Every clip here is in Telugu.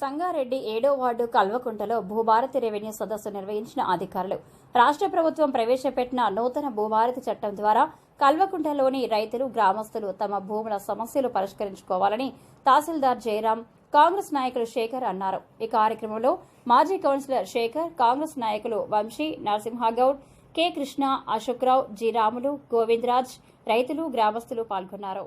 సంగారెడ్డి ఏడో వార్డు కల్వకుంటలో భూభారతి రెవెన్యూ సదస్సు నిర్వహించిన అధికారులు. రాష్ట్ర ప్రభుత్వం ప్రవేశపెట్టిన నూతన భూభారతి చట్టం ద్వారా కల్వకుంటలోని రైతులు గ్రామస్తులు తమ భూముల సమస్యలు పరిష్కరించుకోవాలని తహసీల్దార్ జయరాం కాంగ్రెస్ నాయకులు శేఖర్ అన్నారు. ఈ కార్యక్రమంలో మాజీ కౌన్సిలర్ శేఖర్ కాంగ్రెస్ నాయకులు వంశీ నరసింహగౌడ్ కె కృష్ణ అశోక్రావు జి రాములు గోవిందరాజ్ రైతులు గ్రామస్తులు పాల్గొన్నారు.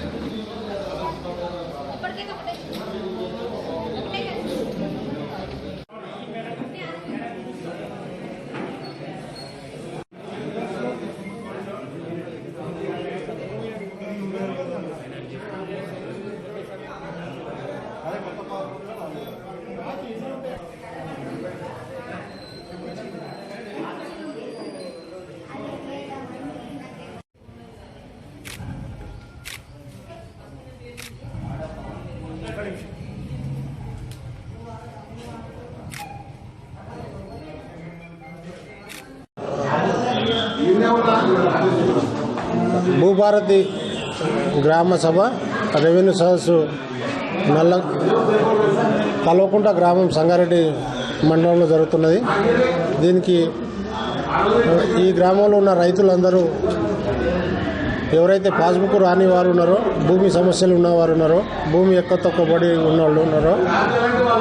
భూభారతి గ్రామ సభ రెవెన్యూ సదస్సు నల్ల కల్వకుంట గ్రామం సంగారెడ్డి మండలంలో జరుగుతున్నది. దీనికి ఈ గ్రామంలో ఉన్న రైతులందరూ ఎవరైతే పాస్బుక్ రాని వారు ఉన్నారో భూమి సమస్యలు ఉన్నవారు ఉన్నారో భూమి ఎక్కువ తొక్కబడి ఉన్న వాళ్ళు ఉన్నారో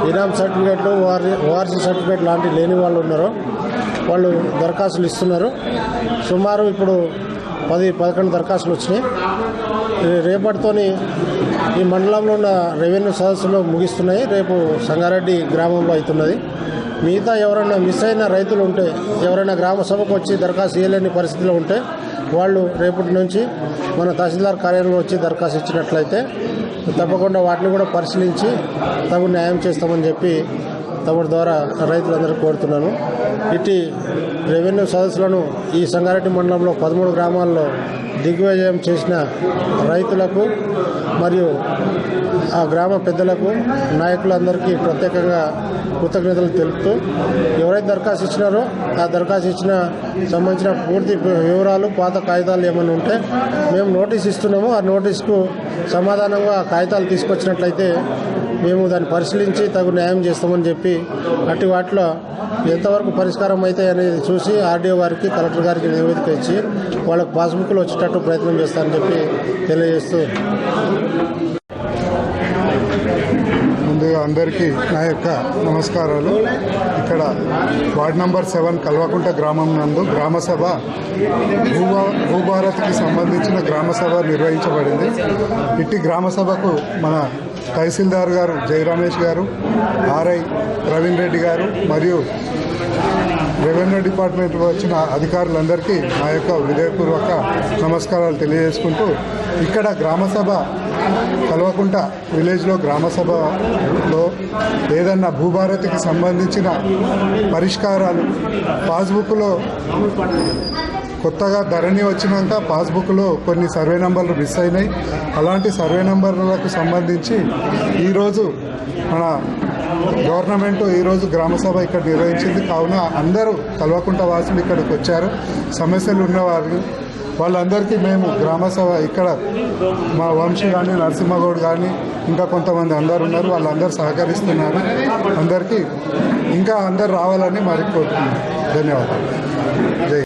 ఇనామ్ సర్టిఫికేట్లు వారి ఓఆర్సీ సర్టిఫికేట్ లాంటివి లేని వాళ్ళు ఉన్నారో వాళ్ళు దరఖాస్తులు ఇస్తున్నారు. సుమారు ఇప్పుడు పది పదకొండు దరఖాస్తులు వచ్చినాయి. రేపటితోని ఈ మండలంలో ఉన్న రెవెన్యూ సదస్సులు ముగిస్తున్నాయి. రేపు సంగారెడ్డి గ్రామంలో అవుతున్నది. మిగతా ఎవరైనా మిస్ అయిన రైతులు ఉంటే ఎవరైనా గ్రామ సభకు వచ్చి దరఖాస్తు చేయలేని పరిస్థితిలో ఉంటే వాళ్ళు రేపటి నుంచి మన తహసీల్దార్ కార్యాలయంలో వచ్చి దరఖాస్తు ఇచ్చినట్లయితే తప్పకుండా వాటిని కూడా పరిశీలించి తగు న్యాయం చేస్తామని చెప్పి తమటి ద్వారా రైతులందరికీ కోరుతున్నాను. ఇటు రెవెన్యూ సదస్సులను ఈ సంగారెడ్డి మండలంలో పదమూడు గ్రామాల్లో దిగ్విజయం చేసిన రైతులకు మరియు ఆ గ్రామ పెద్దలకు నాయకులందరికీ ప్రత్యేకంగా కృతజ్ఞతలు తెలుపుతూ ఎవరైతే దరఖాస్తు ఇచ్చినారో ఆ దరఖాస్తు ఇచ్చిన సంబంధించిన పూర్తి వివరాలు పాత కాగితాలు ఏమైనా ఉంటే మేము నోటీస్ ఇస్తున్నాము. ఆ నోటీస్కు సమాధానంగా ఆ కాగితాలు తీసుకొచ్చినట్లయితే మేము దాన్ని పరిశీలించి తగు న్యాయం చేస్తామని చెప్పి అట్టి వాటిలో ఎంతవరకు పరిష్కారం అయితే అనేది చూసి ఆర్డీఓ వారికి కలెక్టర్ గారికి నివేదిక ఇచ్చి వాళ్ళకి పాస్బుక్లు వచ్చేటట్టు ప్రయత్నం చేస్తామని చెప్పి తెలియజేస్తూ ముందుగా అందరికీ నా యొక్క నమస్కారాలు. ఇక్కడ వార్డ్ నంబర్ సెవెన్ కల్వకుంట గ్రామం నందు గ్రామ సభ భూభా భూభారత్కి సంబంధించిన గ్రామ సభ నిర్వహించబడింది. ఇట్టి గ్రామ సభకు మన తహసీల్దార్ గారు జయరమేష్ గారు ఆర్ఐ ప్రవీణ్ రెడ్డి గారు మరియు రెవెన్యూ డిపార్ట్మెంట్ వచ్చిన అధికారులందరికీ నా యొక్క హృదయపూర్వక నమస్కారాలు తెలియజేసుకుంటూ ఇక్కడ గ్రామసభ కలవకుంట కల్వకుంట విలేజ్లో గ్రామసభలో ఏదన్నా భూభారతికి సంబంధించిన పరిష్కారాలు పాస్బుక్లో కొత్తగా ధరణి వచ్చినాక పాస్బుక్లో కొన్ని సర్వే నెంబర్లు మిస్ అయినాయి. అలాంటి సర్వే నెంబర్లకు సంబంధించి ఈరోజు మన గవర్నమెంట్ ఈరోజు గ్రామసభ ఇక్కడ నిర్వహించింది. కావున అందరూ కల్వకుంట వాసులు ఇక్కడికి వచ్చారు. సమస్యలు ఉన్నవారు వాళ్ళందరికీ మేము గ్రామసభ ఇక్కడ మా వంశీ కానీ నరసింహగౌడ్ కానీ ఇంకా కొంతమంది అందరు ఉన్నారు. వాళ్ళందరూ సహకరిస్తున్నారు. అందరికీ ఇంకా అందరు రావాలని మరి కోరుతున్నాను ధన్యవాదాలు. జై